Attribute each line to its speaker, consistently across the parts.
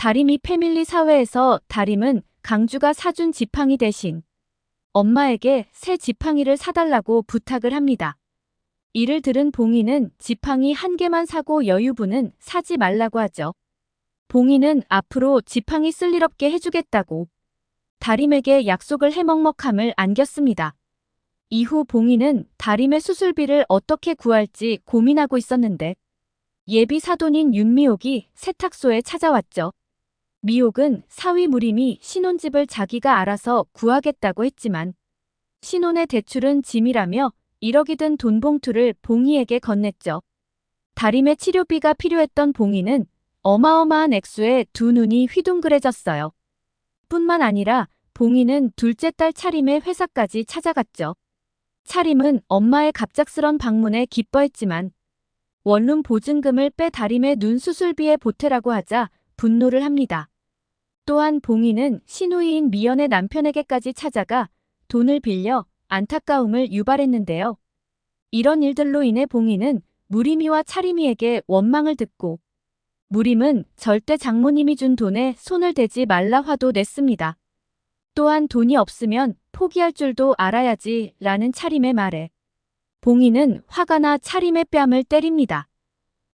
Speaker 1: 다림이 패밀리 사회에서 다림은 강주가 사준 지팡이 대신 엄마에게 새 지팡이를 사달라고 부탁을 합니다. 이를 들은 봉이는 지팡이 한 개만 사고 여유부는 사지 말라고 하죠. 봉이는 앞으로 지팡이 쓸 일 없게 해주겠다고 다림에게 약속을 해먹먹함을 안겼습니다. 이후 봉이는 다림의 수술비를 어떻게 구할지 고민하고 있었는데 예비 사돈인 윤미옥이 세탁소에 찾아왔죠. 미옥은 사위 무림이 신혼집을 자기가 알아서 구하겠다고 했지만 신혼의 대출은 짐이라며 1억이 든 돈 봉투를 봉이에게 건넸죠. 다림의 치료비가 필요했던 봉이는 어마어마한 액수에 두 눈이 휘둥그레졌어요. 뿐만 아니라 봉이는 둘째 딸 차림의 회사까지 찾아갔죠. 차림은 엄마의 갑작스런 방문에 기뻐했지만 원룸 보증금을 빼 다림의 눈 수술비에 보태라고 하자 분노를 합니다. 또한 봉이는 신우이인 미연의 남편에게까지 찾아가 돈을 빌려 안타까움을 유발했는데요. 이런 일들로 인해 봉이는 무림이와 차림이에게 원망을 듣고 무림은 절대 장모님이 준 돈에 손을 대지 말라 화도 냈습니다. 또한 돈이 없으면 포기할 줄도 알아야지 라는 차림의 말에 봉이는 화가 나 차림의 뺨을 때립니다.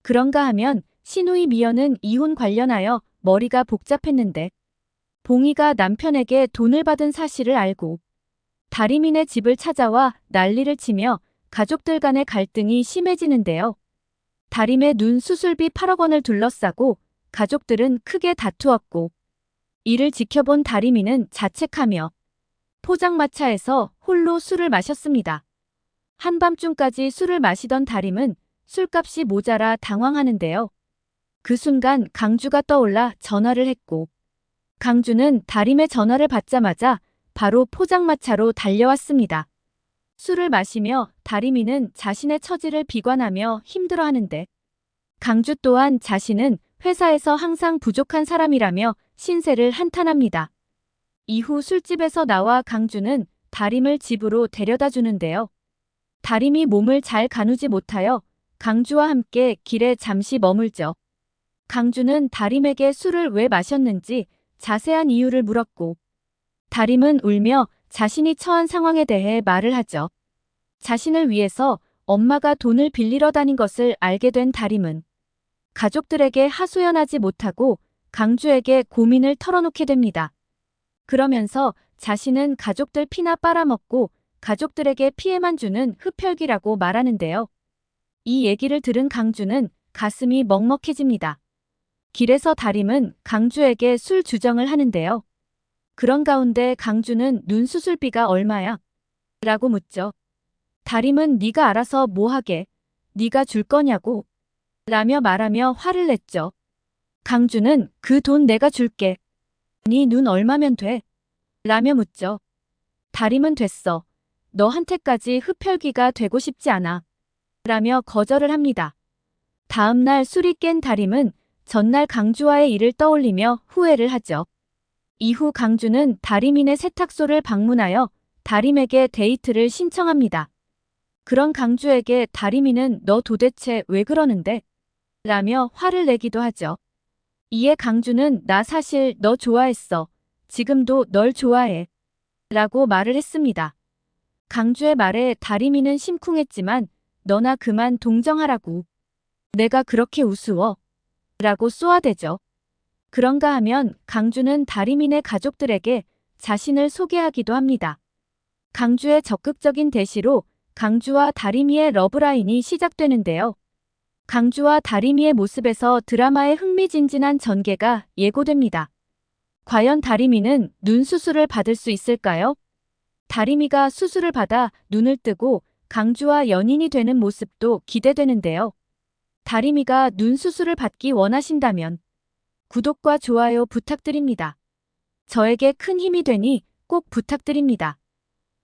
Speaker 1: 그런가 하면 신우이 미연은 이혼 관련하여 머리가 복잡했는데 봉이가 남편에게 돈을 받은 사실을 알고 다리민의 집을 찾아와 난리를 치며 가족들 간의 갈등이 심해지는데요. 다림의 눈 수술비 8억 원을 둘러싸고 가족들은 크게 다투었고 이를 지켜본 다리미는 자책하며 포장마차에서 홀로 술을 마셨습니다. 한밤중까지 술을 마시던 다림은 술값이 모자라 당황하는데요. 그 순간 강주가 떠올라 전화를 했고 강주는 다림의 전화를 받자마자 바로 포장마차로 달려왔습니다. 술을 마시며 다리미는 자신의 처지를 비관하며 힘들어하는데 강주 또한 자신은 회사에서 항상 부족한 사람이라며 신세를 한탄합니다. 이후 술집에서 나와 강주는 다림을 집으로 데려다 주는데요. 다림이 몸을 잘 가누지 못하여 강주와 함께 길에 잠시 머물죠. 강주는 다림에게 술을 왜 마셨는지 자세한 이유를 물었고 다림은 울며 자신이 처한 상황에 대해 말을 하죠. 자신을 위해서 엄마가 돈을 빌리러 다닌 것을 알게 된 다림은 가족들에게 하소연하지 못하고 강주에게 고민을 털어놓게 됩니다. 그러면서 자신은 가족들 피나 빨아먹고 가족들에게 피해만 주는 흡혈귀라고 말하는데요. 이 얘기를 들은 강주는 가슴이 먹먹해집니다. 길에서 다림은 강주에게 술 주정을 하는데요. 그런 가운데 강주는 눈 수술비가 얼마야? 라고 묻죠. 다림은 네가 알아서 뭐 하게? 네가 줄 거냐고? 라며 말하며 화를 냈죠. 강주는 그 돈 내가 줄게. 네 눈 얼마면 돼? 라며 묻죠. 다림은 됐어. 너한테까지 흡혈귀가 되고 싶지 않아. 라며 거절을 합니다. 다음 날 술이 깬 다림은 전날 강주와의 일을 떠올리며 후회를 하죠. 이후 강주는 다림인의 세탁소를 방문하여 다림에게 데이트를 신청합니다. 그런 강주에게 다림이는 너 도대체 왜 그러는데? 라며 화를 내기도 하죠. 이에 강주는 나 사실 너 좋아했어. 지금도 널 좋아해. 라고 말을 했습니다. 강주의 말에 다림이는 심쿵했지만 너나 그만 동정하라고. 내가 그렇게 우스워. 라고 쏘아대죠. 그런가 하면 강주는 다림인의 가족들에게 자신을 소개하기도 합니다. 강주의 적극적인 대시로 강주와 다리미의 러브라인이 시작되는데요. 강주와 다리미의 모습에서 드라마의 흥미진진한 전개가 예고됩니다. 과연 다리미는 눈 수술을 받을 수 있을까요? 다리미가 수술을 받아 눈을 뜨고 강주와 연인이 되는 모습도 기대되는데요. 다리미가 눈 수술을 받기 원하신다면 구독과 좋아요 부탁드립니다. 저에게 큰 힘이 되니 꼭 부탁드립니다.